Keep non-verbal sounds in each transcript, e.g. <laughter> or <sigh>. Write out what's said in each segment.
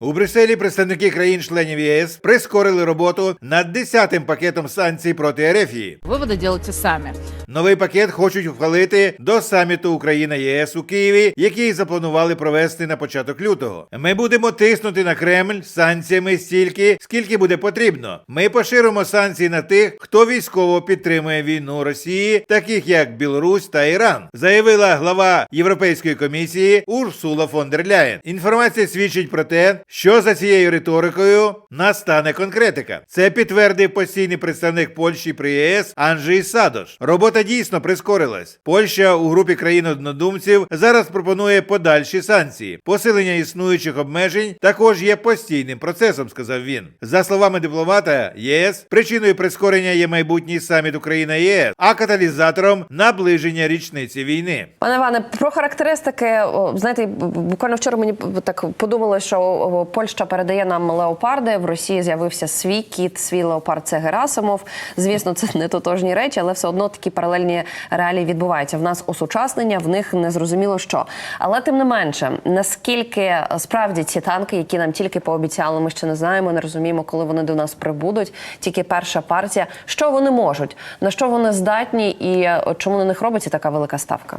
У Брюсселі представники країн-членів ЄС прискорили роботу над 10-тим пакетом санкцій проти Ерефії. Выводы делайте сами. Новий пакет хочуть ухвалити до саміту Україна ЄС у Києві, який запланували провести на початок лютого. Ми будемо тиснути на Кремль санкціями стільки, скільки буде потрібно. Ми поширимо санкції на тих, хто військово підтримує війну Росії, таких як Білорусь та Іран, заявила глава Європейської комісії Урсула фон дер Ляєн. Інформація свідчить про те, що за цією риторикою настане конкретика. Це підтвердив постійний представник Польщі при ЄС Анджей Садош. Робота дійсно прискорилась. Польща у групі країн однодумців зараз пропонує подальші санкції. Посилення існуючих обмежень також є постійним процесом, сказав він. За словами дипломата, ЄС причиною прискорення є майбутній саміт Україна ЄС, а каталізатором наближення річниці війни. Пане Іване, про характеристики, знаєте, буквально вчора мені так подумали, що Польща передає нам леопарди. В Росії з'явився свій кіт, свій леопард це Герасимов. Звісно, це не тотожні речі, але все одно такі паралельні реалії відбуваються. В нас осучаснення, в них не зрозуміло що. Але тим не менше, наскільки справді ці танки, які нам тільки пообіцяли, ми ще не знаємо, не розуміємо, коли вони до нас прибудуть. Тільки перша партія, що вони можуть, на що вони здатні, і е, чому на них робиться така велика ставка.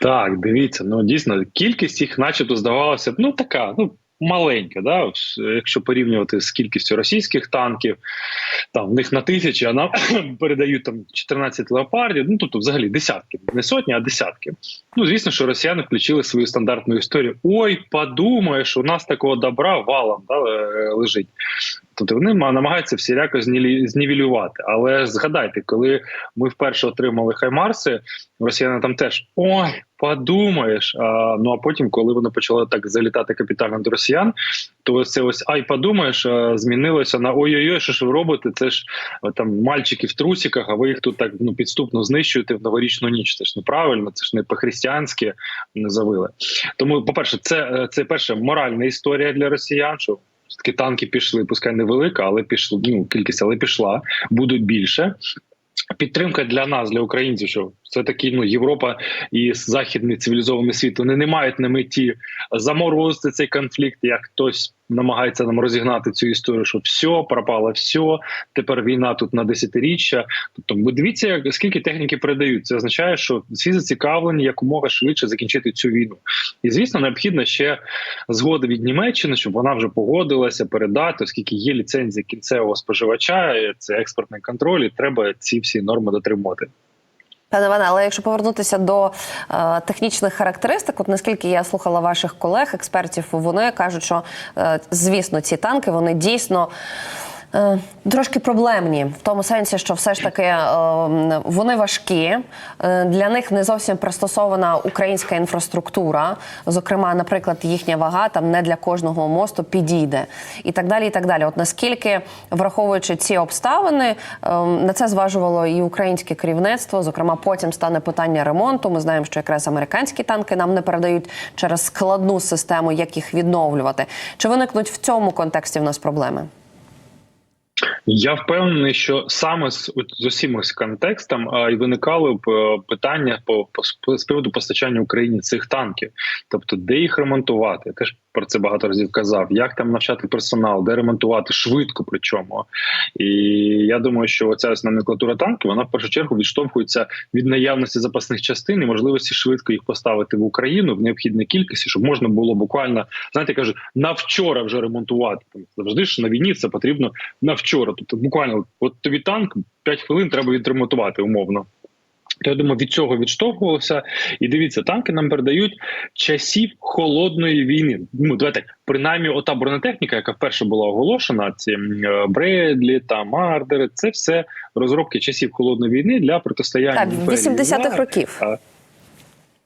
Так, дивіться, ну дійсно, кількість їх, начебто, здавалося б, ну така, ну. Маленька, да, якщо порівнювати з кількістю російських танків, там в них на тисячі, а нам <clears throat> передають там 14 леопардів. Ну тобто, взагалі десятки, не сотні, а десятки. Ну звісно, що росіяни включили свою стандартну історію. Ой, подумаєш, у нас такого добра валом да, лежить. Тобто вони ма- намагаються всіляко знівелювати. Але згадайте, коли ми вперше отримали Хаймарси, росіяни там теж ой, подумаєш. А, ну а потім, коли вони почали так залітати капітально до росіян, то ось це ось ай, подумаєш, змінилося на ой-ой-ой, що ж ви робите? Це ж там мальчики в трусиках, а ви їх тут так ну підступно знищуєте в новорічну ніч. Це ж неправильно, це ж не по-християнськи не завили. Тому, по-перше, це, е, це перше моральна історія для росіян. що Такі танки пішли, пускай невелика, але пішли, ну, кількість, але пішла, будуть більше. Підтримка для нас, для українців, що все таки ну Європа і західний цивілізований світ вони не мають на меті заморозити цей конфлікт, як хтось намагається нам розігнати цю історію, що все пропало, все, тепер війна тут на десятиріччя. Тобто, ви дивіться, скільки техніки передають. Це означає, що всі зацікавлені якомога швидше закінчити цю війну. І звісно, необхідно ще згода від Німеччини, щоб вона вже погодилася передати, оскільки є ліцензія кінцевого споживача, це експортний контроль, і треба ці всі норми дотримувати. Пане Іване, але якщо повернутися до е, технічних характеристик, от наскільки я слухала ваших колег, експертів, вони кажуть, що е, звісно, ці танки вони дійсно. Е, Трошки проблемні в тому сенсі, що все ж таки е, вони важкі. е, Для них не зовсім пристосована українська інфраструктура. Зокрема, наприклад, їхня вага там не для кожного мосту підійде, і так далі. І так далі. От наскільки, враховуючи ці обставини, на це зважувало і українське керівництво. Зокрема, потім стане питання ремонту. Ми знаємо, що якраз американські танки нам не передають через складну систему, як їх відновлювати. Чи виникнуть в цьому контексті в нас проблеми? Я впевнений, що саме з, з усім ось контекстом а, і виникали б е, питання по, по з приводу постачання Україні цих танків, тобто де їх ремонтувати. Я теж про це багато разів казав. Як там навчати персонал, де ремонтувати швидко, причому і я думаю, що оця ось номенклатура танків вона в першу чергу відштовхується від наявності запасних частин і можливості швидко їх поставити в Україну в необхідній кількості, щоб можна було буквально знаєте, кажуть, на вчора вже ремонтувати. Там завжди ж на війні це потрібно на вчора. Тобто, буквально, от тобі танк 5 хвилин треба відремонтувати умовно. То я думаю, від цього відштовхувалося. І дивіться, танки нам передають часів холодної війни. Ну давайте принаймні, ота бронетехніка, яка вперше була оголошена, ці е, Бредлі та Мардери, це все розробки часів холодної війни для протистояння Так, 80-х років.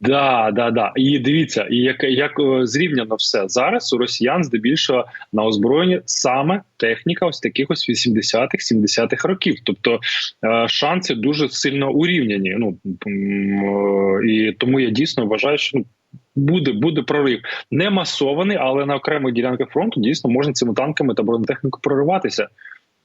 Да, да, да. І дивіться, і як, як е, зрівняно все зараз у росіян здебільшого на озброєнні саме техніка ось таких ось 80-х, 70-х років. Тобто е, шанси дуже сильно урівняні. Ну е, і тому я дійсно вважаю, що ну. Буде буде прорив не масований, але на окремих ділянках фронту дійсно можна цими танками та бронетехніку прориватися.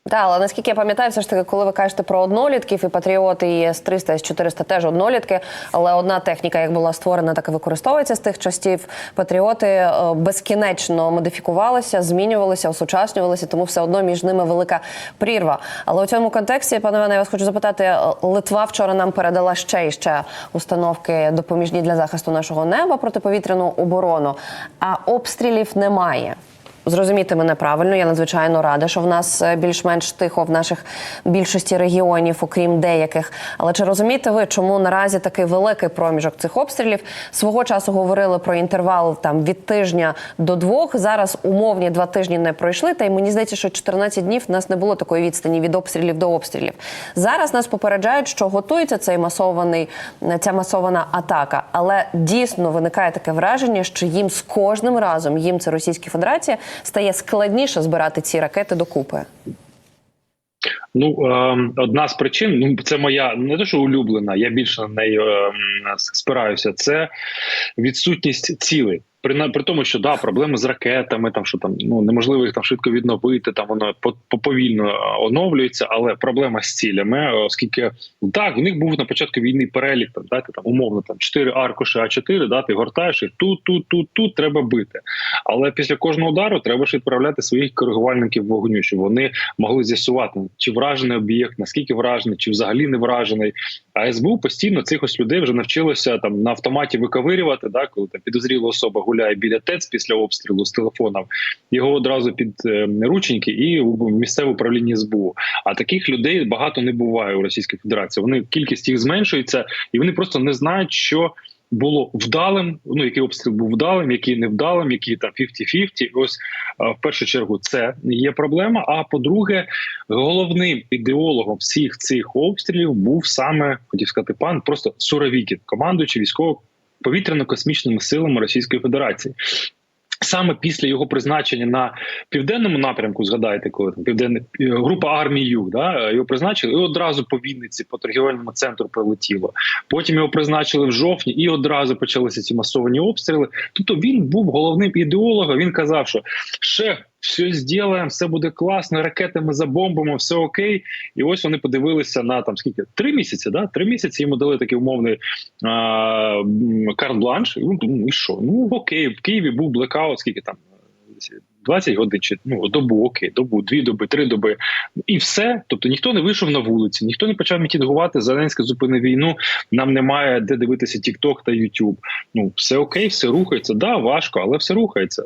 Так, але наскільки я пам'ятаю, все ж таки, коли ви кажете про однолітків і патріоти і С-300, С-400 теж однолітки, але одна техніка, як була створена, так і використовується з тих часів. Патріоти е, безкінечно модифікувалися, змінювалися, осучаснювалися, тому все одно між ними велика прірва. Але у цьому контексті, пане Іване, я вас хочу запитати: е, Литва вчора нам передала ще і ще установки допоміжні для захисту нашого неба протиповітряну оборону, а обстрілів немає. Зрозуміти мене правильно, я надзвичайно рада, що в нас е, більш-менш тихо в наших більшості регіонів, окрім деяких. Але чи розумієте ви, чому наразі такий великий проміжок цих обстрілів? Свого часу говорили про інтервал там від тижня до двох. Зараз умовні два тижні не пройшли. Та й мені здається, що 14 днів в нас не було такої відстані від обстрілів до обстрілів. Зараз нас попереджають, що готується цей масований ця масована атака. Але дійсно виникає таке враження, що їм з кожним разом їм це Російська Федерація стає складніше збирати ці ракети докупи. Ну е, одна з причин, ну це моя не те, що улюблена, я більше на неї е, спираюся. Це відсутність цілей. При, при тому, що да, проблеми з ракетами, там що там ну неможливо їх там швидко відновити, там воно по- повільно е, оновлюється, але проблема з цілями, е, оскільки так в них був на початку війни перелік там, дайте там умовно там 4 аркуші А4, да, ти гортаєш і тут, тут, тут, тут треба бити. Але після кожного удару треба ж відправляти своїх коригувальників вогню, щоб вони могли з'ясувати, чи вражений об'єкт, наскільки вражений, чи взагалі не вражений. А СБУ постійно цих ось людей вже навчилося там на автоматі виковирювати, да, коли там підозріла особа гуляє біля ТЕЦ після обстрілу з телефоном, його одразу під е, рученьки і у місцеве управління СБУ. А таких людей багато не буває у Російській Федерації. Вони кількість їх зменшується, і вони просто не знають, що. Було вдалим, ну який обстріл був вдалим, який невдалим, який там 50-50. Ось е, в першу чергу це є проблема. А по-друге, головним ідеологом всіх цих обстрілів був саме хотів сказати пан, просто Суровікін, командуючий військово повітряно-космічними силами Російської Федерації. Саме після його призначення на південному напрямку, згадайте, коли там південна група армії Юг, да його призначили, і одразу по Вінниці, по торгівельному центру прилетіло. Потім його призначили в жовтні, і одразу почалися ці масовані обстріли. Тобто він був головним ідеологом. Він казав, що ще все зробимо, все буде класно, ракетами забомбимо, все окей. І ось вони подивилися на там скільки три місяці. Да, три місяці йому дали такий умовний а, карт-бланш. І він думав, і що? Ну окей, в Києві був блекаут, скільки там. 20 годин чи ну добу, окей, добу, дві доби, три доби, і все. Тобто ніхто не вийшов на вулиці, ніхто не почав мітингувати. Зеленський зупини війну. Нам немає де дивитися TikTok та YouTube. Ну все окей, все рухається. Да, важко, але все рухається.